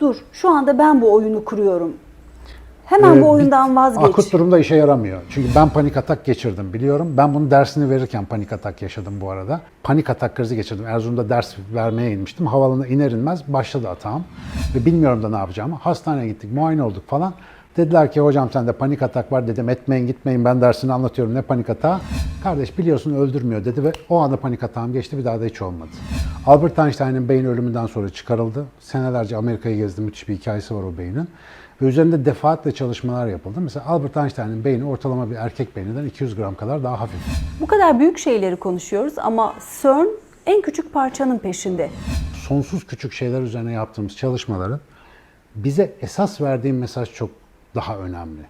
dur şu anda ben bu oyunu kuruyorum. Hemen Ee, bu oyundan vazgeç. Akut durumda işe yaramıyor. Çünkü ben panik atak geçirdim biliyorum. Ben bunun dersini verirken panik atak yaşadım bu arada. Panik atak krizi geçirdim. Erzurum'da ders vermeye inmiştim. Havaalanına iner inmez başladı atağım. Ve bilmiyorum da ne yapacağımı. Hastaneye gittik, muayene olduk falan. Dediler ki hocam sende panik atak var dedim. Etmeyin gitmeyin ben dersini anlatıyorum ne panik atağı. Kardeş biliyorsun öldürmüyor dedi ve o anda panik atağım geçti bir daha da hiç olmadı. Albert Einstein'ın beyin ölümünden sonra çıkarıldı. Senelerce Amerika'yı gezdi. Müthiş bir hikayesi var o beynin. Ve üzerinde defaatle çalışmalar yapıldı. Mesela Albert Einstein'ın beyni ortalama bir erkek beyninden 200 gram kadar daha hafif. Bu kadar büyük şeyleri konuşuyoruz ama CERN en küçük parçanın peşinde. Sonsuz küçük şeyler üzerine yaptığımız çalışmaların bize esas verdiği mesaj çok daha önemli.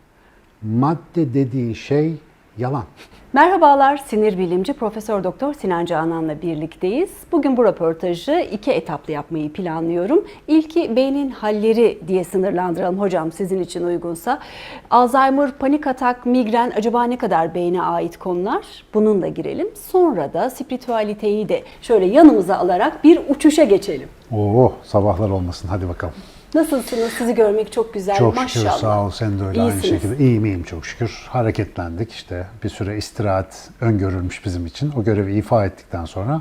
Madde dediğin şey yalan. Merhabalar, sinir bilimci Profesör Doktor Sinan Canan'la birlikteyiz. Bugün bu röportajı iki etaplı yapmayı planlıyorum. İlki beynin halleri diye sınırlandıralım hocam sizin için uygunsa. Alzheimer, panik atak, migren acaba ne kadar beyne ait konular? Bununla girelim. Sonra da spiritüaliteyi de şöyle yanımıza alarak bir uçuşa geçelim. Oo sabahlar olmasın hadi bakalım. Nasılsınız? Sizi görmek çok güzel. Çok Maşallah. şükür sağ ol sen de öyle aynı İyisiniz. şekilde. İyiyim iyiyim çok şükür. Hareketlendik işte bir süre istirahat öngörülmüş bizim için. O görevi ifa ettikten sonra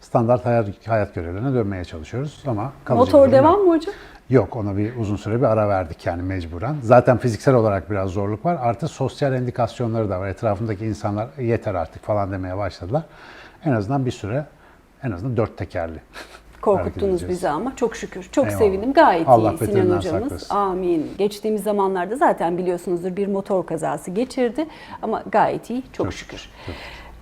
standart hayat, hayat görevlerine dönmeye çalışıyoruz ama kalıcı bir Motor yok. devam mı hocam? Yok ona bir uzun süre bir ara verdik yani mecburen. Zaten fiziksel olarak biraz zorluk var. Artı sosyal endikasyonları da var. Etrafındaki insanlar yeter artık falan demeye başladılar. En azından bir süre en azından dört tekerli. Korkuttunuz bizi ama çok şükür. Çok Eyvallah. sevindim. Gayet Allah iyi Sinan hocamız. saklasın. Amin. Geçtiğimiz zamanlarda zaten biliyorsunuzdur bir motor kazası geçirdi ama gayet iyi. Çok, Çok şükür. şükür.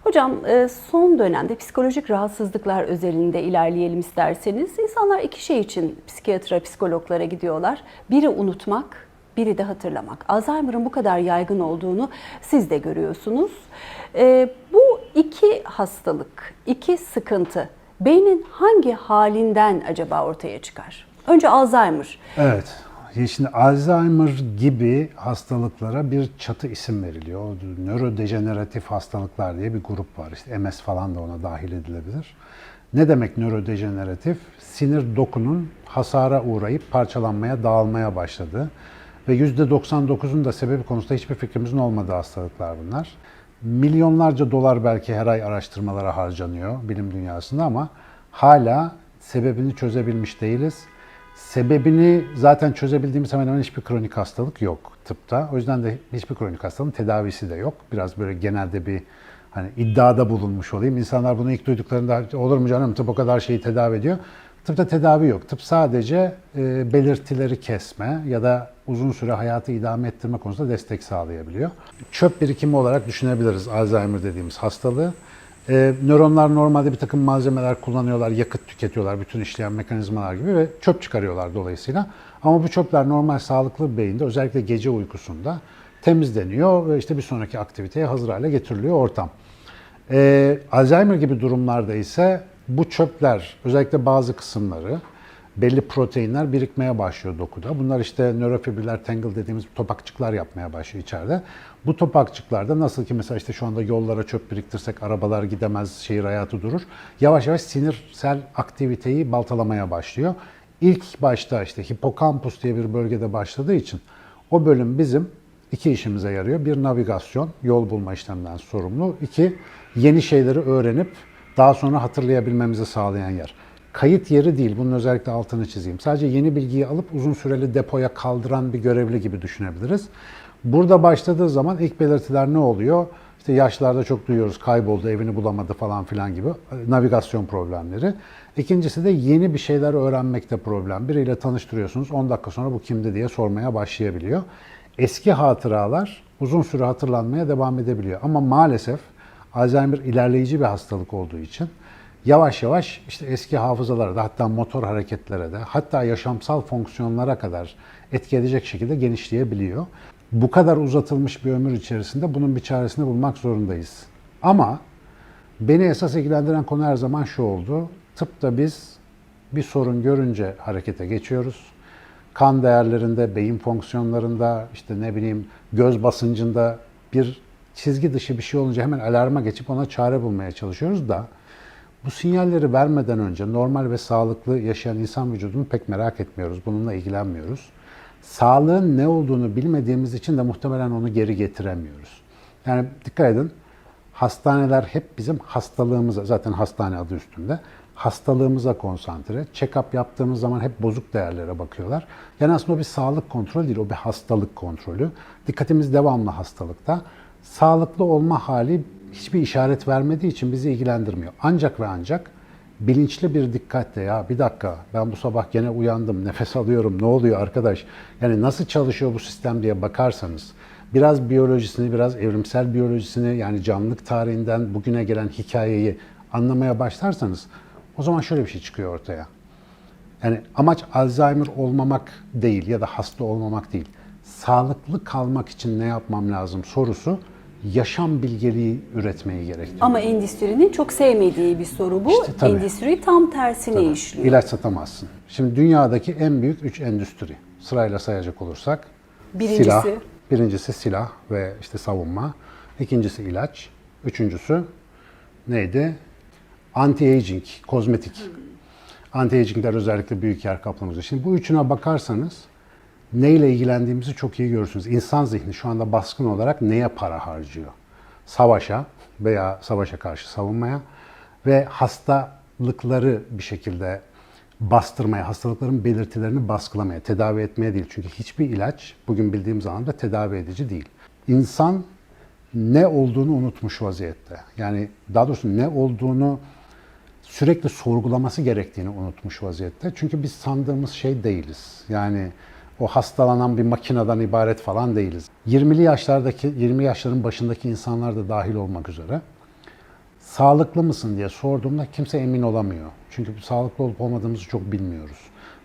Hocam e, son dönemde psikolojik rahatsızlıklar özelinde ilerleyelim isterseniz. İnsanlar iki şey için psikiyatra, psikologlara gidiyorlar. Biri unutmak, biri de hatırlamak. Alzheimer'ın bu kadar yaygın olduğunu siz de görüyorsunuz. E, Bu iki hastalık, iki sıkıntı beynin hangi halinden acaba ortaya çıkar? Önce Alzheimer. Evet. Şimdi Alzheimer gibi hastalıklara bir çatı isim veriliyor. Nörodejeneratif hastalıklar diye bir grup var. İşte MS falan da ona dahil edilebilir. Ne demek nörodejeneratif? Sinir dokunun hasara uğrayıp parçalanmaya, dağılmaya başladığı ve %99'un da sebebi konusunda hiçbir fikrimizin olmadığı hastalıklar bunlar. Milyonlarca dolar belki her ay araştırmalara harcanıyor bilim dünyasında ama hala sebebini çözebilmiş değiliz. Sebebini zaten çözebildiğimiz hemen hemen hiçbir kronik hastalık yok tıpta. O yüzden de hiçbir kronik hastalığın tedavisi de yok. Biraz böyle genelde bir hani iddiada bulunmuş olayım. İnsanlar bunu ilk duyduklarında olur mu canım tıp o kadar şeyi tedavi ediyor. Tıpta tedavi yok. Tıp sadece e, belirtileri kesme ya da uzun süre hayatı idame ettirme konusunda destek sağlayabiliyor. Çöp birikimi olarak düşünebiliriz Alzheimer dediğimiz hastalığı. Ee, nöronlar normalde bir takım malzemeler kullanıyorlar, yakıt tüketiyorlar, bütün işleyen mekanizmalar gibi ve çöp çıkarıyorlar dolayısıyla. Ama bu çöpler normal sağlıklı bir beyinde özellikle gece uykusunda temizleniyor ve işte bir sonraki aktiviteye hazır hale getiriliyor ortam. Ee, Alzheimer gibi durumlarda ise bu çöpler özellikle bazı kısımları belli proteinler birikmeye başlıyor dokuda. Bunlar işte nörofibriller tangle dediğimiz topakçıklar yapmaya başlıyor içeride. Bu topakçıklarda nasıl ki mesela işte şu anda yollara çöp biriktirsek arabalar gidemez, şehir hayatı durur. Yavaş yavaş sinirsel aktiviteyi baltalamaya başlıyor. İlk başta işte hipokampus diye bir bölgede başladığı için o bölüm bizim iki işimize yarıyor. Bir navigasyon, yol bulma işleminden sorumlu. İki, yeni şeyleri öğrenip daha sonra hatırlayabilmemizi sağlayan yer. Kayıt yeri değil, bunun özellikle altını çizeyim. Sadece yeni bilgiyi alıp uzun süreli depoya kaldıran bir görevli gibi düşünebiliriz. Burada başladığı zaman ilk belirtiler ne oluyor? İşte yaşlarda çok duyuyoruz, kayboldu, evini bulamadı falan filan gibi navigasyon problemleri. İkincisi de yeni bir şeyler öğrenmekte problem. Biriyle tanıştırıyorsunuz, 10 dakika sonra bu kimdi diye sormaya başlayabiliyor. Eski hatıralar uzun süre hatırlanmaya devam edebiliyor. Ama maalesef Alzheimer ilerleyici bir hastalık olduğu için yavaş yavaş işte eski hafızalara da hatta motor hareketlere de hatta yaşamsal fonksiyonlara kadar etki edecek şekilde genişleyebiliyor. Bu kadar uzatılmış bir ömür içerisinde bunun bir çaresini bulmak zorundayız. Ama beni esas ilgilendiren konu her zaman şu oldu. Tıpta biz bir sorun görünce harekete geçiyoruz. Kan değerlerinde, beyin fonksiyonlarında, işte ne bileyim göz basıncında bir çizgi dışı bir şey olunca hemen alarma geçip ona çare bulmaya çalışıyoruz da Bu sinyalleri vermeden önce normal ve sağlıklı yaşayan insan vücudunu pek merak etmiyoruz. Bununla ilgilenmiyoruz. Sağlığın ne olduğunu bilmediğimiz için de muhtemelen onu geri getiremiyoruz. Yani dikkat edin. Hastaneler hep bizim hastalığımıza, zaten hastane adı üstünde, hastalığımıza konsantre. Check-up yaptığımız zaman hep bozuk değerlere bakıyorlar. Yani aslında o bir sağlık kontrolü değil, o bir hastalık kontrolü. Dikkatimiz devamlı hastalıkta. Sağlıklı olma hali hiçbir işaret vermediği için bizi ilgilendirmiyor. Ancak ve ancak bilinçli bir dikkatle ya bir dakika ben bu sabah gene uyandım, nefes alıyorum, ne oluyor arkadaş? Yani nasıl çalışıyor bu sistem diye bakarsanız, biraz biyolojisini, biraz evrimsel biyolojisini yani canlılık tarihinden bugüne gelen hikayeyi anlamaya başlarsanız o zaman şöyle bir şey çıkıyor ortaya. Yani amaç Alzheimer olmamak değil ya da hasta olmamak değil. Sağlıklı kalmak için ne yapmam lazım sorusu yaşam bilgeliği üretmeyi gerektiriyor. Ama endüstrinin çok sevmediği bir soru bu. İşte tabii. Endüstri tam tersine işliyor. İlaç satamazsın. Şimdi dünyadaki en büyük üç endüstri sırayla sayacak olursak Birincisi? silah, birincisi silah ve işte savunma, ikincisi ilaç, üçüncüsü neydi? Anti-aging, kozmetik. Anti-agingler özellikle büyük yer kaplamıştır. Şimdi bu üçüne bakarsanız neyle ilgilendiğimizi çok iyi görürsünüz. İnsan zihni şu anda baskın olarak neye para harcıyor? Savaşa veya savaşa karşı savunmaya ve hastalıkları bir şekilde bastırmaya, hastalıkların belirtilerini baskılamaya, tedavi etmeye değil. Çünkü hiçbir ilaç bugün bildiğimiz anlamda tedavi edici değil. İnsan ne olduğunu unutmuş vaziyette. Yani daha doğrusu ne olduğunu sürekli sorgulaması gerektiğini unutmuş vaziyette. Çünkü biz sandığımız şey değiliz. Yani o hastalanan bir makineden ibaret falan değiliz. 20'li yaşlardaki 20 yaşların başındaki insanlar da dahil olmak üzere sağlıklı mısın diye sorduğumda kimse emin olamıyor. Çünkü sağlıklı olup olmadığımızı çok bilmiyoruz.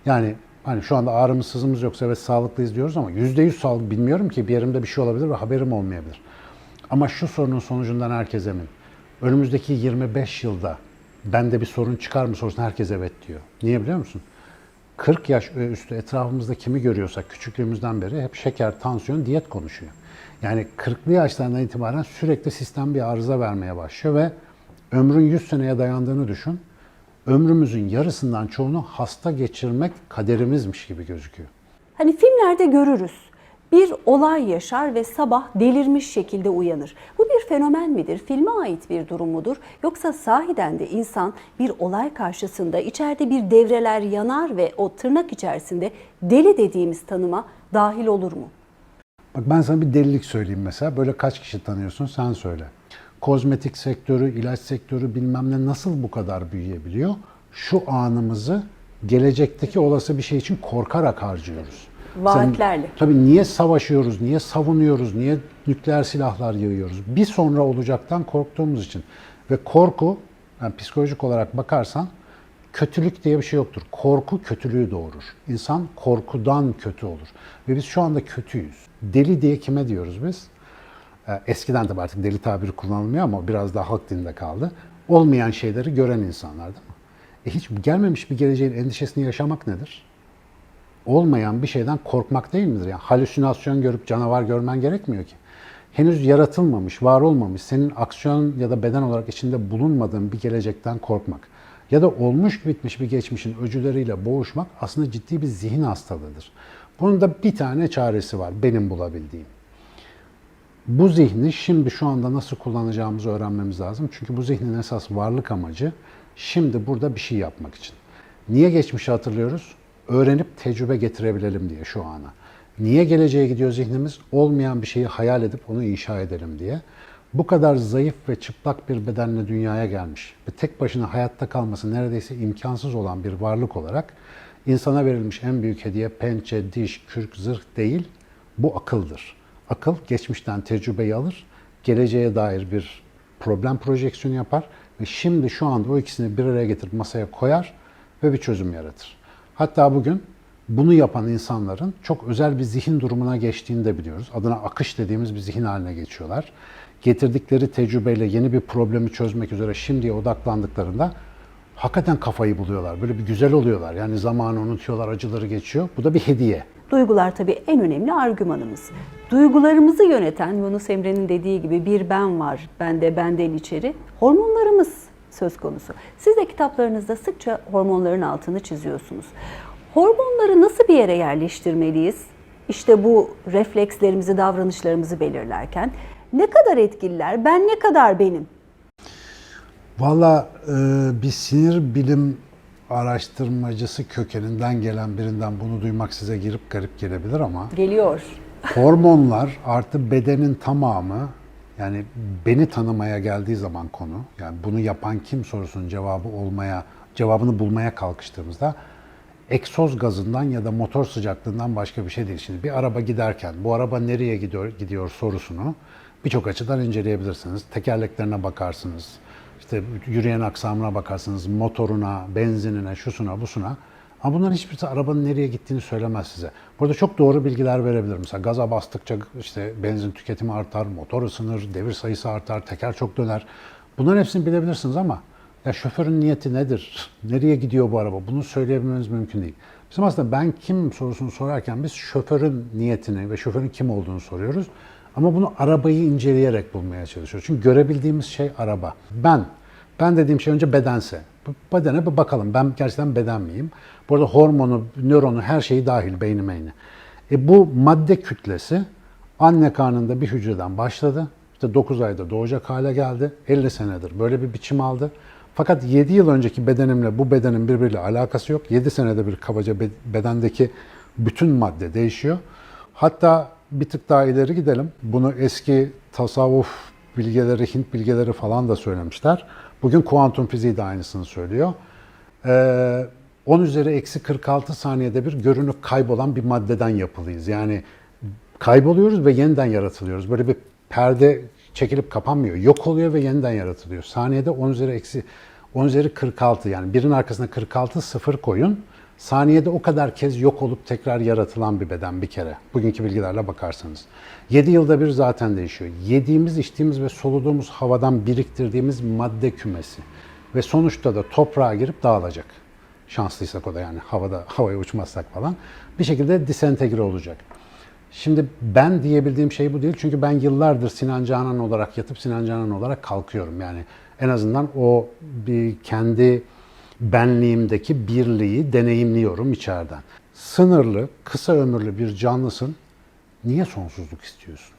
Yani hani şu anda ağrımız sızımız yoksa evet sağlıklıyız diyoruz ama %100 sağlık bilmiyorum ki bir yerimde bir şey olabilir ve haberim olmayabilir. Ama şu sorunun sonucundan herkes emin. Önümüzdeki 25 yılda bende bir sorun çıkar mı sorusuna herkes evet diyor. Niye biliyor musun? 40 yaş üstü etrafımızda kimi görüyorsak küçüklüğümüzden beri hep şeker, tansiyon, diyet konuşuyor. Yani 40'lı yaşlarından itibaren sürekli sistem bir arıza vermeye başlıyor ve ömrün 100 seneye dayandığını düşün. Ömrümüzün yarısından çoğunu hasta geçirmek kaderimizmiş gibi gözüküyor. Hani filmlerde görürüz. Bir olay yaşar ve sabah delirmiş şekilde uyanır. Bu bir fenomen midir? Filme ait bir durum mudur? Yoksa sahiden de insan bir olay karşısında içeride bir devreler yanar ve o tırnak içerisinde deli dediğimiz tanıma dahil olur mu? Bak ben sana bir delilik söyleyeyim mesela. Böyle kaç kişi tanıyorsun sen söyle. Kozmetik sektörü, ilaç sektörü bilmem ne nasıl bu kadar büyüyebiliyor? Şu anımızı gelecekteki olası bir şey için korkarak harcıyoruz. Vaatlerle. Sen- tabii niye savaşıyoruz, niye savunuyoruz, niye nükleer silahlar yığıyoruz? Bir sonra olacaktan korktuğumuz için. Ve korku, yani psikolojik olarak bakarsan kötülük diye bir şey yoktur. Korku kötülüğü doğurur. İnsan korkudan kötü olur. Ve biz şu anda kötüyüz. Deli diye kime diyoruz biz? Ee, Eskiden tabii artık deli tabiri kullanılmıyor ama biraz daha halk dilinde kaldı. Olmayan şeyleri gören insanlar değil mi? E hiç gelmemiş bir geleceğin endişesini yaşamak nedir? Olmayan bir şeyden korkmak değil midir? Yani halüsinasyon görüp canavar görmen gerekmiyor ki. Henüz yaratılmamış, var olmamış, senin aksiyon ya da beden olarak içinde bulunmadığın bir gelecekten korkmak ya da olmuş bitmiş bir geçmişin öcüleriyle boğuşmak aslında ciddi bir zihin hastalığıdır. Bunun da bir tane çaresi var benim bulabildiğim. Bu zihni şimdi şu anda nasıl kullanacağımızı öğrenmemiz lazım. Çünkü bu zihnin esas varlık amacı şimdi burada bir şey yapmak için. Niye geçmişi hatırlıyoruz? Öğrenip tecrübe getirebilelim diye şu ana. Niye geleceğe gidiyor zihnimiz? Olmayan bir şeyi hayal edip onu inşa edelim diye. Bu kadar zayıf ve çıplak bir bedenle dünyaya gelmiş ve tek başına hayatta kalması neredeyse imkansız olan bir varlık olarak insana verilmiş en büyük hediye pençe, diş, kürk, zırh değil, bu akıldır. Akıl geçmişten tecrübeyi alır, geleceğe dair bir problem projeksiyonu yapar ve şimdi şu anda o ikisini bir araya getirip masaya koyar ve bir çözüm yaratır. Hatta bugün bunu yapan insanların çok özel bir zihin durumuna geçtiğini de biliyoruz. Adına akış dediğimiz bir zihin haline geçiyorlar. Getirdikleri tecrübeyle yeni bir problemi çözmek üzere şimdiye odaklandıklarında hakikaten kafayı buluyorlar. Böyle bir güzel oluyorlar. Yani zamanı unutuyorlar, acıları geçiyor. Bu da bir hediye. Duygular tabii en önemli argümanımız. Duygularımızı yöneten Yunus Emre'nin dediği gibi bir ben var, bende benden içeri. Hormonlarımız söz konusu. Siz de kitaplarınızda sıkça hormonların altını çiziyorsunuz. Hormonları nasıl bir yere yerleştirmeliyiz? İşte bu reflekslerimizi, davranışlarımızı belirlerken ne kadar etkililer, ben ne kadar benim? Valla e, bir sinir bilim araştırmacısı kökeninden gelen birinden bunu duymak size girip garip gelebilir ama Geliyor. hormonlar artı bedenin tamamı yani beni tanımaya geldiği zaman konu yani bunu yapan kim sorusunun cevabı olmaya cevabını bulmaya kalkıştığımızda egzoz gazından ya da motor sıcaklığından başka bir şey değil. Şimdi bir araba giderken bu araba nereye gidiyor gidiyor sorusunu birçok açıdan inceleyebilirsiniz. Tekerleklerine bakarsınız. İşte yürüyen aksamına bakarsınız, motoruna, benzinine, şusuna, busuna. Ama bunların hiçbirisi arabanın nereye gittiğini söylemez size. Burada çok doğru bilgiler verebilir. Mesela gaza bastıkça işte benzin tüketimi artar, motor ısınır, devir sayısı artar, teker çok döner. Bunların hepsini bilebilirsiniz ama ya şoförün niyeti nedir? Nereye gidiyor bu araba? Bunu söyleyebilmeniz mümkün değil. Bizim aslında ben kim sorusunu sorarken biz şoförün niyetini ve şoförün kim olduğunu soruyoruz. Ama bunu arabayı inceleyerek bulmaya çalışıyoruz. Çünkü görebildiğimiz şey araba. Ben, ben dediğim şey önce bedense. Bedene bir bakalım. Ben gerçekten beden miyim? Bu arada hormonu, nöronu, her şeyi dahil beynime yine. E bu madde kütlesi anne karnında bir hücreden başladı. İşte 9 ayda doğacak hale geldi. 50 senedir böyle bir biçim aldı. Fakat 7 yıl önceki bedenimle bu bedenin birbiriyle alakası yok. 7 senede bir kabaca be- bedendeki bütün madde değişiyor. Hatta bir tık daha ileri gidelim. Bunu eski tasavvuf bilgeleri, Hint bilgeleri falan da söylemişler. Bugün kuantum fiziği de aynısını söylüyor. Ee, 10 üzeri eksi 46 saniyede bir görünüp kaybolan bir maddeden yapılıyız. Yani kayboluyoruz ve yeniden yaratılıyoruz. Böyle bir perde çekilip kapanmıyor. Yok oluyor ve yeniden yaratılıyor. Saniyede 10 üzeri eksi 10 üzeri 46 yani birin arkasına 46 sıfır koyun. Saniyede o kadar kez yok olup tekrar yaratılan bir beden bir kere. Bugünkü bilgilerle bakarsanız. 7 yılda bir zaten değişiyor. Yediğimiz, içtiğimiz ve soluduğumuz havadan biriktirdiğimiz madde kümesi. Ve sonuçta da toprağa girip dağılacak. Şanslıysak o da yani havada havaya uçmazsak falan. Bir şekilde disentegre olacak. Şimdi ben diyebildiğim şey bu değil. Çünkü ben yıllardır Sinan Canan olarak yatıp Sinan Canan olarak kalkıyorum. Yani en azından o bir kendi benliğimdeki birliği deneyimliyorum içeriden. Sınırlı, kısa ömürlü bir canlısın. Niye sonsuzluk istiyorsun?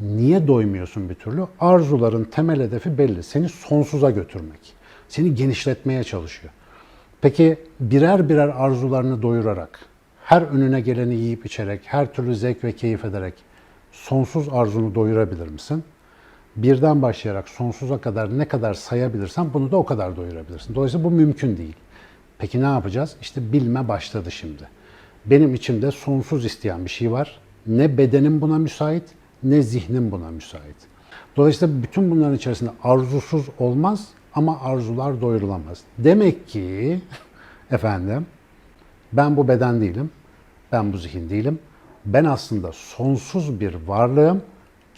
Niye doymuyorsun bir türlü? Arzuların temel hedefi belli. Seni sonsuza götürmek. Seni genişletmeye çalışıyor. Peki birer birer arzularını doyurarak, her önüne geleni yiyip içerek, her türlü zevk ve keyif ederek sonsuz arzunu doyurabilir misin? Birden başlayarak sonsuza kadar ne kadar sayabilirsen bunu da o kadar doyurabilirsin. Dolayısıyla bu mümkün değil. Peki ne yapacağız? İşte bilme başladı şimdi. Benim içimde sonsuz isteyen bir şey var. Ne bedenim buna müsait, ne zihnim buna müsait. Dolayısıyla bütün bunların içerisinde arzusuz olmaz ama arzular doyurulamaz. Demek ki efendim ben bu beden değilim, ben bu zihin değilim. Ben aslında sonsuz bir varlığım,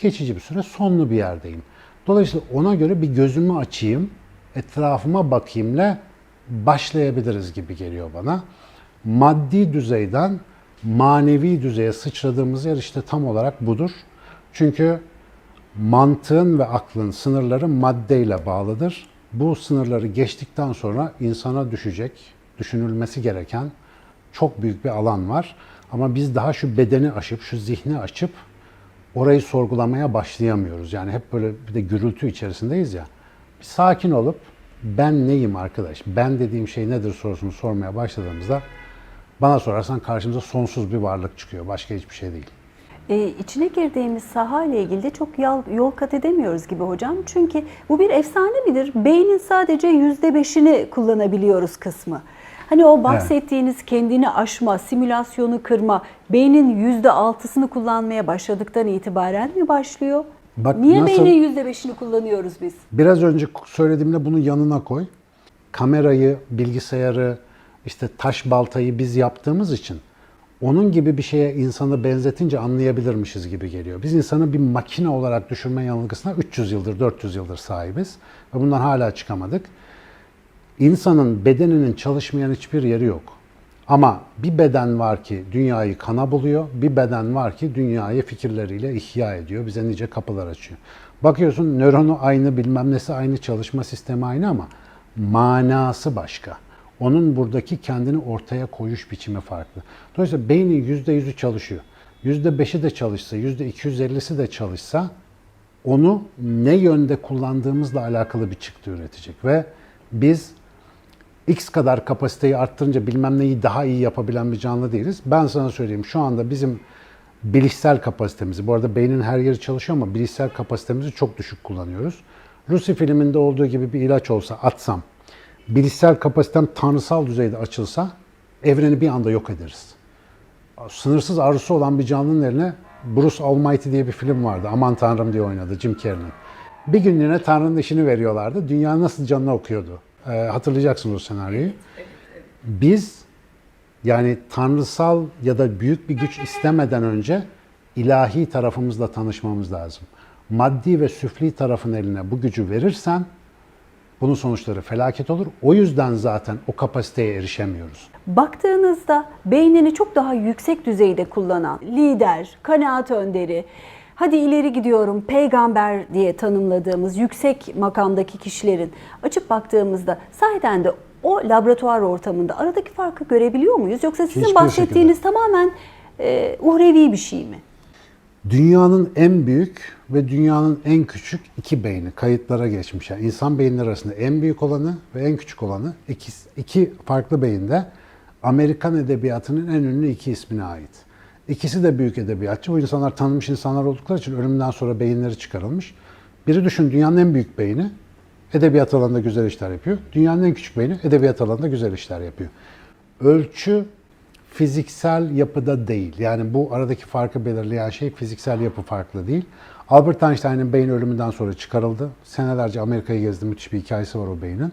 geçici bir süre sonlu bir yerdeyim. Dolayısıyla ona göre bir gözümü açayım, etrafıma bakayımla başlayabiliriz gibi geliyor bana. Maddi düzeyden manevi düzeye sıçradığımız yer işte tam olarak budur. Çünkü mantığın ve aklın sınırları maddeyle bağlıdır. Bu sınırları geçtikten sonra insana düşecek, düşünülmesi gereken çok büyük bir alan var. Ama biz daha şu bedeni aşıp, şu zihni açıp orayı sorgulamaya başlayamıyoruz. Yani hep böyle bir de gürültü içerisindeyiz ya. Bir sakin olup ben neyim arkadaş, ben dediğim şey nedir sorusunu sormaya başladığımızda bana sorarsan karşımıza sonsuz bir varlık çıkıyor. Başka hiçbir şey değil. E, içine girdiğimiz saha ile ilgili de çok yol, yol kat edemiyoruz gibi hocam. Çünkü bu bir efsane midir? Beynin sadece yüzde beşini kullanabiliyoruz kısmı. Hani o bahsettiğiniz kendini aşma, simülasyonu kırma, beynin yüzde altısını kullanmaya başladıktan itibaren mi başlıyor? Bak Niye nasıl- beynin yüzde beşini kullanıyoruz biz? Biraz önce söylediğimde bunu yanına koy. Kamerayı, bilgisayarı, işte taş baltayı biz yaptığımız için onun gibi bir şeye insanı benzetince anlayabilirmişiz gibi geliyor. Biz insanı bir makine olarak düşünme yanılgısına 300 yıldır, 400 yıldır sahibiz ve bundan hala çıkamadık. İnsanın bedeninin çalışmayan hiçbir yeri yok. Ama bir beden var ki dünyayı kana buluyor, bir beden var ki dünyayı fikirleriyle ihya ediyor, bize nice kapılar açıyor. Bakıyorsun nöronu aynı, bilmem nesi aynı, çalışma sistemi aynı ama manası başka. Onun buradaki kendini ortaya koyuş biçimi farklı. Dolayısıyla beynin yüzde yüzü çalışıyor. Yüzde beşi de çalışsa, yüzde 250'si de çalışsa onu ne yönde kullandığımızla alakalı bir çıktı üretecek. Ve biz X kadar kapasiteyi arttırınca bilmem neyi daha iyi yapabilen bir canlı değiliz. Ben sana söyleyeyim şu anda bizim bilişsel kapasitemizi, bu arada beynin her yeri çalışıyor ama bilişsel kapasitemizi çok düşük kullanıyoruz. Lucy filminde olduğu gibi bir ilaç olsa atsam, bilişsel kapasitem tanrısal düzeyde açılsa evreni bir anda yok ederiz. Sınırsız arzusu olan bir canlının eline Bruce Almighty diye bir film vardı. Aman Tanrım diye oynadı Jim Carrey'nin. Bir günlüğüne Tanrı'nın işini veriyorlardı. Dünya nasıl canına okuyordu. Ee, hatırlayacaksınız o senaryoyu. Biz yani tanrısal ya da büyük bir güç istemeden önce ilahi tarafımızla tanışmamız lazım. Maddi ve süfli tarafın eline bu gücü verirsen bunun sonuçları felaket olur. O yüzden zaten o kapasiteye erişemiyoruz. Baktığınızda beynini çok daha yüksek düzeyde kullanan lider, kanaat önderi, hadi ileri gidiyorum peygamber diye tanımladığımız yüksek makamdaki kişilerin açıp baktığımızda sahiden de o laboratuvar ortamında aradaki farkı görebiliyor muyuz? Yoksa sizin Hiçbir bahsettiğiniz tamamen e, uhrevi bir şey mi? Dünyanın en büyük ve dünyanın en küçük iki beyni kayıtlara geçmiş. Yani insan beyinleri arasında en büyük olanı ve en küçük olanı iki, iki farklı beyinde Amerikan edebiyatının en ünlü iki ismine ait. İkisi de büyük edebiyatçı. Bu insanlar tanınmış insanlar oldukları için ölümden sonra beyinleri çıkarılmış. Biri düşün dünyanın en büyük beyni edebiyat alanında güzel işler yapıyor. Dünyanın en küçük beyni edebiyat alanında güzel işler yapıyor. Ölçü fiziksel yapıda değil. Yani bu aradaki farkı belirleyen şey fiziksel yapı farklı değil. Albert Einstein'ın beyin ölümünden sonra çıkarıldı. Senelerce Amerika'yı gezdi. Müthiş bir hikayesi var o beynin.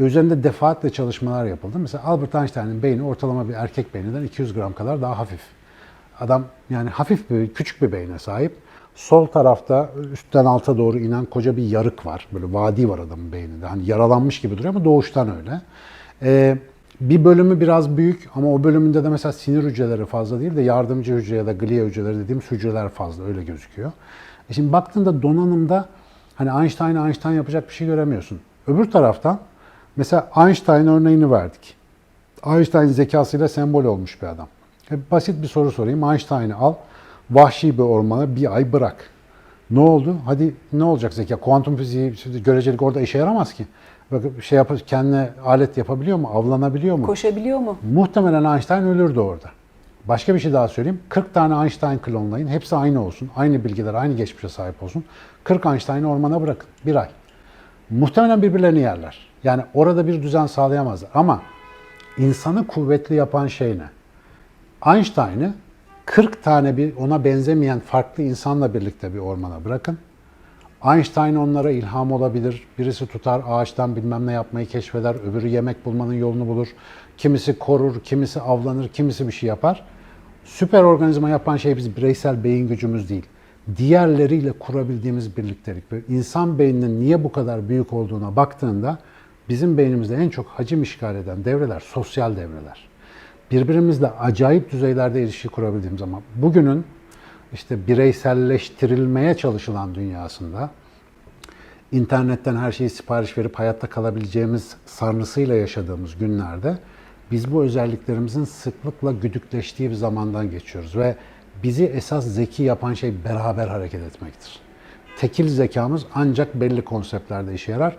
Ve üzerinde defaatle çalışmalar yapıldı. Mesela Albert Einstein'ın beyni ortalama bir erkek beyninden 200 gram kadar daha hafif. Adam yani hafif bir, küçük bir beyne sahip. Sol tarafta üstten alta doğru inen koca bir yarık var. Böyle vadi var adamın beyninde. Hani yaralanmış gibi duruyor ama doğuştan öyle. Ee, bir bölümü biraz büyük ama o bölümünde de mesela sinir hücreleri fazla değil de yardımcı hücre ya da glia hücreleri dediğimiz hücreler fazla öyle gözüküyor. E şimdi baktığında donanımda hani Einstein Einstein yapacak bir şey göremiyorsun. Öbür taraftan mesela Einstein örneğini verdik. Einstein zekasıyla sembol olmuş bir adam. Basit bir soru sorayım. Einstein'ı al, vahşi bir ormana bir ay bırak. Ne oldu? Hadi ne olacak zeka? Kuantum fiziği görecelik orada işe yaramaz ki. Bak şey yap kendine alet yapabiliyor mu? Avlanabiliyor mu? Koşabiliyor mu? Muhtemelen Einstein ölürdü orada. Başka bir şey daha söyleyeyim. 40 tane Einstein klonlayın. Hepsi aynı olsun. Aynı bilgiler, aynı geçmişe sahip olsun. 40 Einstein'ı ormana bırakın. Bir ay. Muhtemelen birbirlerini yerler. Yani orada bir düzen sağlayamazlar. Ama insanı kuvvetli yapan şey ne? Einstein'ı 40 tane bir ona benzemeyen farklı insanla birlikte bir ormana bırakın. Einstein onlara ilham olabilir. Birisi tutar ağaçtan bilmem ne yapmayı keşfeder. Öbürü yemek bulmanın yolunu bulur. Kimisi korur, kimisi avlanır, kimisi bir şey yapar. Süper organizma yapan şey biz bireysel beyin gücümüz değil. Diğerleriyle kurabildiğimiz birliktelik. Ve insan beyninin niye bu kadar büyük olduğuna baktığında bizim beynimizde en çok hacim işgal eden devreler sosyal devreler. Birbirimizle acayip düzeylerde ilişki kurabildiğimiz zaman bugünün işte bireyselleştirilmeye çalışılan dünyasında internetten her şeyi sipariş verip hayatta kalabileceğimiz sarnısıyla yaşadığımız günlerde biz bu özelliklerimizin sıklıkla güdükleştiği bir zamandan geçiyoruz ve bizi esas zeki yapan şey beraber hareket etmektir. Tekil zekamız ancak belli konseptlerde işe yarar.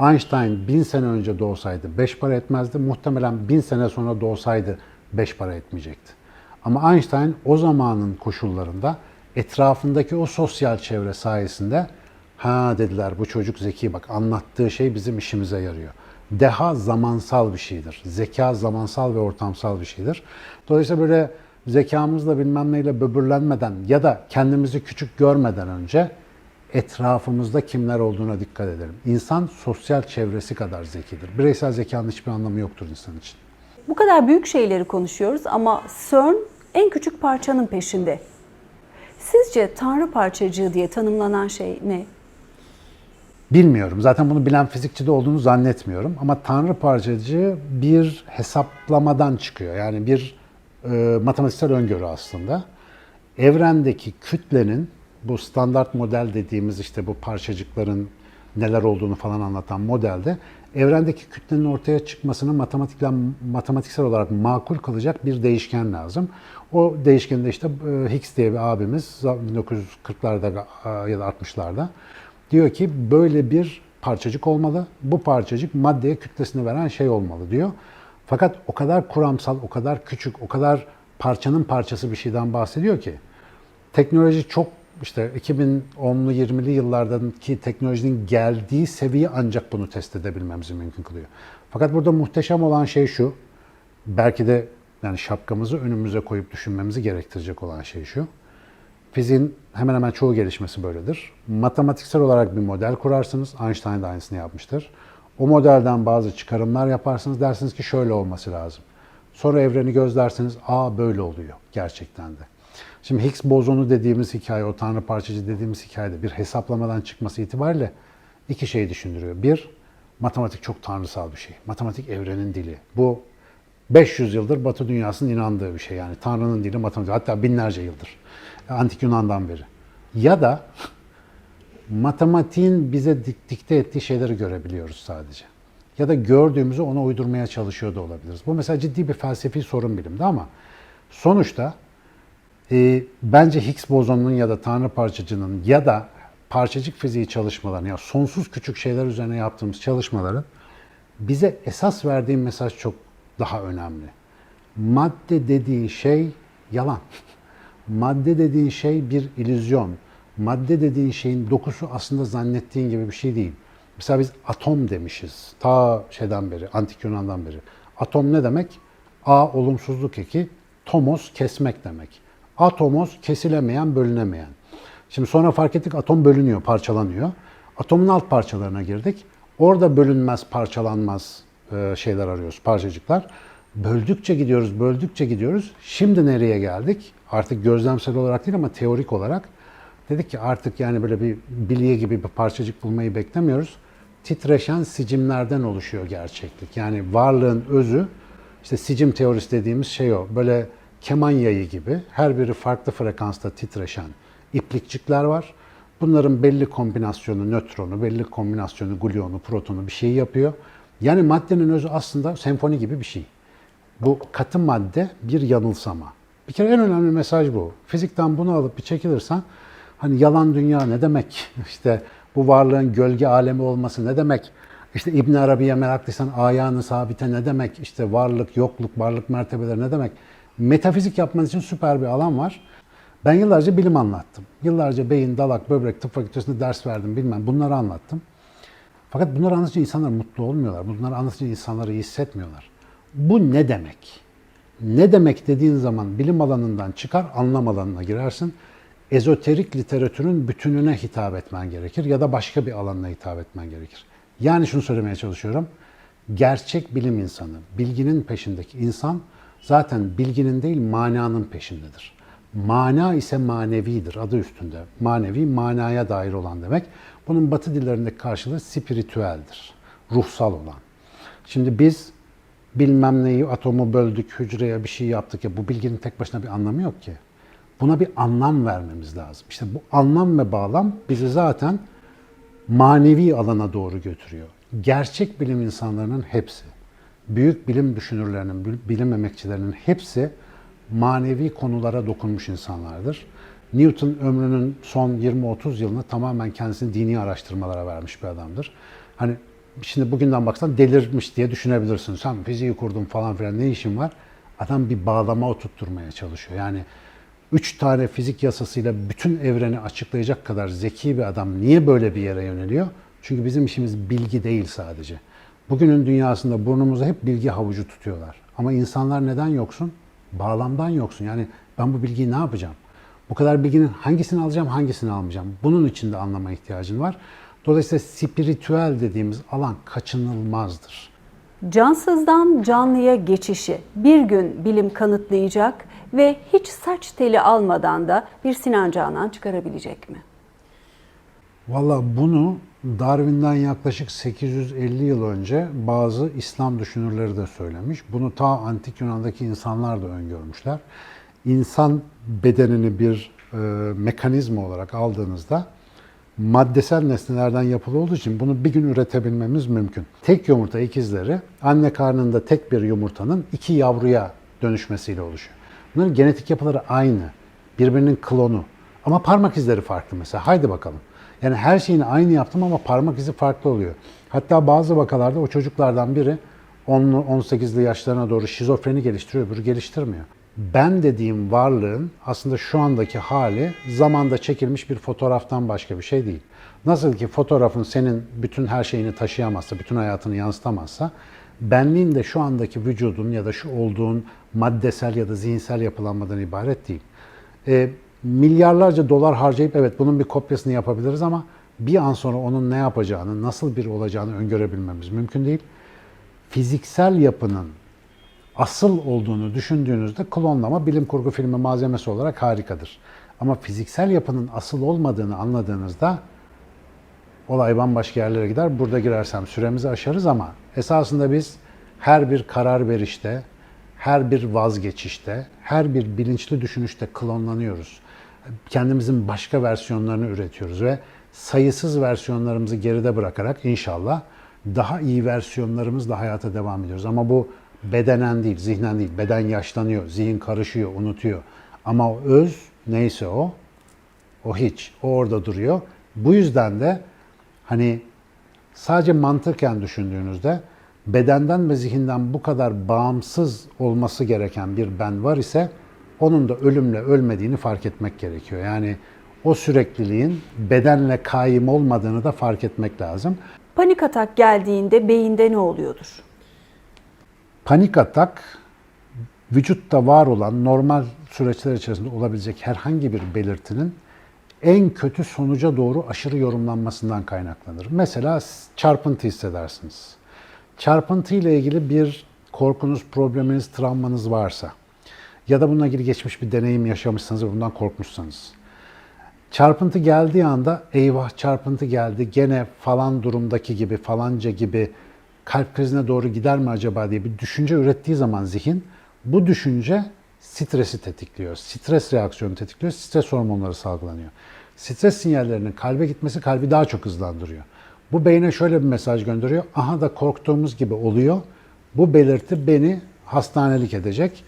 Einstein bin sene önce doğsaydı beş para etmezdi. Muhtemelen bin sene sonra doğsaydı beş para etmeyecekti. Ama Einstein o zamanın koşullarında etrafındaki o sosyal çevre sayesinde ha dediler bu çocuk zeki bak anlattığı şey bizim işimize yarıyor. Deha zamansal bir şeydir. Zeka zamansal ve ortamsal bir şeydir. Dolayısıyla böyle zekamızla bilmem neyle böbürlenmeden ya da kendimizi küçük görmeden önce etrafımızda kimler olduğuna dikkat edelim. İnsan sosyal çevresi kadar zekidir. Bireysel zekanın hiçbir anlamı yoktur insan için. Bu kadar büyük şeyleri konuşuyoruz ama CERN en küçük parçanın peşinde. Sizce tanrı parçacığı diye tanımlanan şey ne? Bilmiyorum. Zaten bunu bilen fizikçi de olduğunu zannetmiyorum. Ama tanrı parçacığı bir hesaplamadan çıkıyor. Yani bir e, matematiksel öngörü aslında. Evrendeki kütlenin bu standart model dediğimiz işte bu parçacıkların neler olduğunu falan anlatan modelde evrendeki kütlenin ortaya çıkmasını matematikle matematiksel olarak makul kılacak bir değişken lazım. O değişkeni de işte e, Higgs diye bir abimiz 1940'larda ya da 60'larda diyor ki böyle bir parçacık olmalı. Bu parçacık maddeye kütlesini veren şey olmalı diyor. Fakat o kadar kuramsal, o kadar küçük, o kadar parçanın parçası bir şeyden bahsediyor ki teknoloji çok işte 2010'lu 20'li yıllardaki teknolojinin geldiği seviye ancak bunu test edebilmemizi mümkün kılıyor. Fakat burada muhteşem olan şey şu. Belki de yani şapkamızı önümüze koyup düşünmemizi gerektirecek olan şey şu. Fiziğin hemen hemen çoğu gelişmesi böyledir. Matematiksel olarak bir model kurarsınız. Einstein de aynısını yapmıştır. O modelden bazı çıkarımlar yaparsınız. Dersiniz ki şöyle olması lazım. Sonra evreni gözlersiniz. Aa böyle oluyor gerçekten de. Şimdi Higgs bozonu dediğimiz hikaye, o tanrı parçacı dediğimiz hikayede bir hesaplamadan çıkması itibariyle iki şey düşündürüyor. Bir, matematik çok tanrısal bir şey. Matematik evrenin dili. Bu 500 yıldır Batı dünyasının inandığı bir şey. Yani Tanrı'nın dili matematik. Hatta binlerce yıldır. Antik Yunan'dan beri. Ya da matematiğin bize dik- dikte ettiği şeyleri görebiliyoruz sadece. Ya da gördüğümüzü ona uydurmaya çalışıyor da olabiliriz. Bu mesela ciddi bir felsefi sorun bilimde ama sonuçta e, bence Higgs bozonunun ya da tanrı parçacının ya da parçacık fiziği çalışmalarını ya sonsuz küçük şeyler üzerine yaptığımız çalışmaların bize esas verdiği mesaj çok daha önemli. Madde dediğin şey yalan. Madde dediğin şey bir illüzyon. Madde dediğin şeyin dokusu aslında zannettiğin gibi bir şey değil. Mesela biz atom demişiz. Ta şeyden beri, antik Yunan'dan beri. Atom ne demek? A olumsuzluk eki, tomos kesmek demek. Atomos kesilemeyen, bölünemeyen. Şimdi sonra fark ettik atom bölünüyor, parçalanıyor. Atomun alt parçalarına girdik. Orada bölünmez, parçalanmaz e, şeyler arıyoruz, parçacıklar. Böldükçe gidiyoruz, böldükçe gidiyoruz. Şimdi nereye geldik? Artık gözlemsel olarak değil ama teorik olarak. Dedik ki artık yani böyle bir bilye gibi bir parçacık bulmayı beklemiyoruz. Titreşen sicimlerden oluşuyor gerçeklik. Yani varlığın özü, işte sicim teorisi dediğimiz şey o. Böyle keman yayı gibi her biri farklı frekansta titreşen iplikçikler var. Bunların belli kombinasyonu nötronu, belli kombinasyonu gluonu, protonu bir şey yapıyor. Yani maddenin özü aslında senfoni gibi bir şey. Bu katı madde bir yanılsama. Bir kere en önemli mesaj bu. Fizikten bunu alıp bir çekilirsen hani yalan dünya ne demek? İşte bu varlığın gölge alemi olması ne demek? İşte İbn Arabi'ye meraklıysan ayağını sabite ne demek? İşte varlık, yokluk, varlık mertebeleri ne demek? Metafizik yapman için süper bir alan var. Ben yıllarca bilim anlattım. Yıllarca beyin, dalak, böbrek, tıp fakültesinde ders verdim bilmem bunları anlattım. Fakat bunları anlatınca insanlar mutlu olmuyorlar. Bunları anlatınca insanları iyi hissetmiyorlar. Bu ne demek? Ne demek dediğin zaman bilim alanından çıkar, anlam alanına girersin. Ezoterik literatürün bütününe hitap etmen gerekir ya da başka bir alanına hitap etmen gerekir. Yani şunu söylemeye çalışıyorum. Gerçek bilim insanı, bilginin peşindeki insan zaten bilginin değil mananın peşindedir. Mana ise manevidir adı üstünde. Manevi manaya dair olan demek. Bunun batı dillerindeki karşılığı spiritüeldir. Ruhsal olan. Şimdi biz bilmem neyi atomu böldük, hücreye bir şey yaptık ya bu bilginin tek başına bir anlamı yok ki. Buna bir anlam vermemiz lazım. İşte bu anlam ve bağlam bizi zaten manevi alana doğru götürüyor. Gerçek bilim insanlarının hepsi, büyük bilim düşünürlerinin, bilim emekçilerinin hepsi manevi konulara dokunmuş insanlardır. Newton ömrünün son 20-30 yılını tamamen kendisini dini araştırmalara vermiş bir adamdır. Hani şimdi bugünden baksan delirmiş diye düşünebilirsin. Sen fiziği kurdun falan filan ne işin var? Adam bir bağlama oturtturmaya çalışıyor. Yani üç tane fizik yasasıyla bütün evreni açıklayacak kadar zeki bir adam niye böyle bir yere yöneliyor? Çünkü bizim işimiz bilgi değil sadece. Bugünün dünyasında burnumuza hep bilgi havucu tutuyorlar. Ama insanlar neden yoksun? Bağlamdan yoksun. Yani ben bu bilgiyi ne yapacağım? Bu kadar bilginin hangisini alacağım, hangisini almayacağım? Bunun için de anlama ihtiyacın var. Dolayısıyla spiritüel dediğimiz alan kaçınılmazdır. Cansızdan canlıya geçişi bir gün bilim kanıtlayacak ve hiç saç teli almadan da bir Sinan Canan çıkarabilecek mi? Valla bunu Darwin'den yaklaşık 850 yıl önce bazı İslam düşünürleri de söylemiş. Bunu ta antik Yunan'daki insanlar da öngörmüşler. İnsan bedenini bir e, mekanizma olarak aldığınızda maddesel nesnelerden yapılı olduğu için bunu bir gün üretebilmemiz mümkün. Tek yumurta ikizleri anne karnında tek bir yumurtanın iki yavruya dönüşmesiyle oluşuyor. Bunların genetik yapıları aynı. Birbirinin klonu. Ama parmak izleri farklı mesela. Haydi bakalım. Yani her şeyini aynı yaptım ama parmak izi farklı oluyor. Hatta bazı vakalarda o çocuklardan biri 10'lu 18'li yaşlarına doğru şizofreni geliştiriyor, öbürü geliştirmiyor. Ben dediğim varlığın aslında şu andaki hali zamanda çekilmiş bir fotoğraftan başka bir şey değil. Nasıl ki fotoğrafın senin bütün her şeyini taşıyamazsa, bütün hayatını yansıtamazsa, benliğin de şu andaki vücudun ya da şu olduğun maddesel ya da zihinsel yapılanmadan ibaret değil. E, milyarlarca dolar harcayıp evet bunun bir kopyasını yapabiliriz ama bir an sonra onun ne yapacağını, nasıl bir olacağını öngörebilmemiz mümkün değil. Fiziksel yapının asıl olduğunu düşündüğünüzde klonlama bilim kurgu filmi malzemesi olarak harikadır. Ama fiziksel yapının asıl olmadığını anladığınızda olay bambaşka yerlere gider. Burada girersem süremizi aşarız ama esasında biz her bir karar verişte, her bir vazgeçişte, her bir bilinçli düşünüşte klonlanıyoruz. Kendimizin başka versiyonlarını üretiyoruz ve sayısız versiyonlarımızı geride bırakarak inşallah daha iyi versiyonlarımızla hayata devam ediyoruz. Ama bu bedenen değil, zihnen değil. Beden yaşlanıyor, zihin karışıyor, unutuyor. Ama öz neyse o, o hiç. O orada duruyor. Bu yüzden de hani sadece mantıken düşündüğünüzde bedenden ve zihinden bu kadar bağımsız olması gereken bir ben var ise onun da ölümle ölmediğini fark etmek gerekiyor. Yani o sürekliliğin bedenle kaim olmadığını da fark etmek lazım. Panik atak geldiğinde beyinde ne oluyordur? Panik atak vücutta var olan normal süreçler içerisinde olabilecek herhangi bir belirtinin en kötü sonuca doğru aşırı yorumlanmasından kaynaklanır. Mesela çarpıntı hissedersiniz. Çarpıntı ile ilgili bir korkunuz, probleminiz, travmanız varsa ya da bununla ilgili geçmiş bir deneyim yaşamışsanız ve bundan korkmuşsanız çarpıntı geldiği anda eyvah çarpıntı geldi gene falan durumdaki gibi falanca gibi kalp krizine doğru gider mi acaba diye bir düşünce ürettiği zaman zihin bu düşünce stresi tetikliyor. Stres reaksiyonu tetikliyor. Stres hormonları salgılanıyor. Stres sinyallerinin kalbe gitmesi kalbi daha çok hızlandırıyor. Bu beyne şöyle bir mesaj gönderiyor. Aha da korktuğumuz gibi oluyor. Bu belirti beni hastanelik edecek.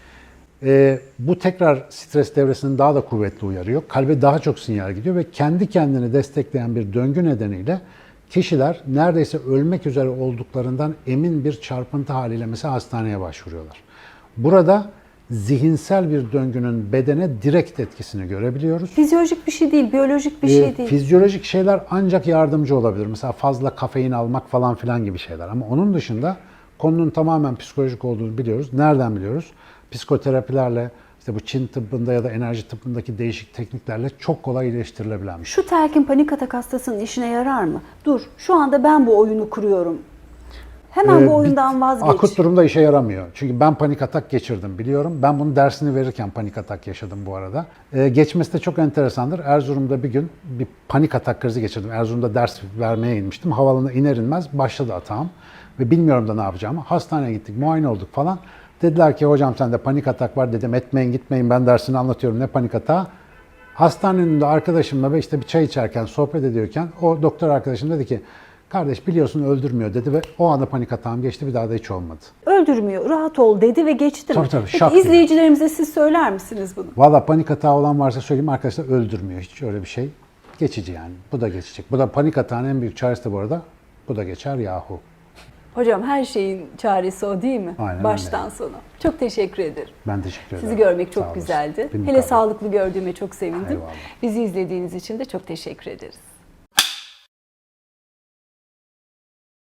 Ee, bu tekrar stres devresini daha da kuvvetli uyarıyor. Kalbe daha çok sinyal gidiyor ve kendi kendini destekleyen bir döngü nedeniyle kişiler neredeyse ölmek üzere olduklarından emin bir çarpıntı haliyle mesela hastaneye başvuruyorlar. Burada zihinsel bir döngünün bedene direkt etkisini görebiliyoruz. Fizyolojik bir şey değil, biyolojik bir Ee, şey değil. Fizyolojik şeyler ancak yardımcı olabilir. Mesela fazla kafein almak falan filan gibi şeyler. Ama onun dışında konunun tamamen psikolojik olduğunu biliyoruz. Nereden biliyoruz? Psikoterapilerle, işte bu Çin tıbbında ya da enerji tıbbındaki değişik tekniklerle çok kolay iyileştirilebilen bir şey. Şu telkin panik atak hastasının işine yarar mı? Dur, şu anda ben bu oyunu kuruyorum. Hemen Ee, bu oyundan bir- vazgeç. Akut durumda işe yaramıyor. Çünkü ben panik atak geçirdim biliyorum. Ben bunun dersini verirken panik atak yaşadım bu arada. Ee, geçmesi de çok enteresandır. Erzurum'da bir gün bir panik atak krizi geçirdim. Erzurum'da ders vermeye inmiştim. Havaalanına iner inmez başladı atağım. Ve bilmiyorum da ne yapacağımı. Hastaneye gittik, muayene olduk falan. Dediler ki hocam sende panik atak var dedim. Etmeyin gitmeyin ben dersini anlatıyorum ne panik atağı. Hastanenin önünde arkadaşımla ve işte bir çay içerken, sohbet ediyorken o doktor arkadaşım dedi ki kardeş biliyorsun öldürmüyor dedi ve o anda panik atağım geçti bir daha da hiç olmadı. Öldürmüyor, rahat ol dedi ve geçti? Tabii, tabii, Peki şak izleyicilerimize siz söyler misiniz bunu? Valla panik atağı olan varsa söyleyeyim arkadaşlar öldürmüyor. Hiç öyle bir şey. Geçici yani. Bu da geçecek. Bu da panik atağın en büyük çaresi de bu arada. Bu da geçer yahu. Hocam her şeyin çaresi o değil mi? Aynen Baştan öyle. sona. Çok teşekkür ederim. Ben teşekkür ederim. Sizi görmek çok güzeldi. Benim Hele kadar. sağlıklı gördüğüme çok sevindim. Eyvallah. Bizi izlediğiniz için de çok teşekkür ederiz.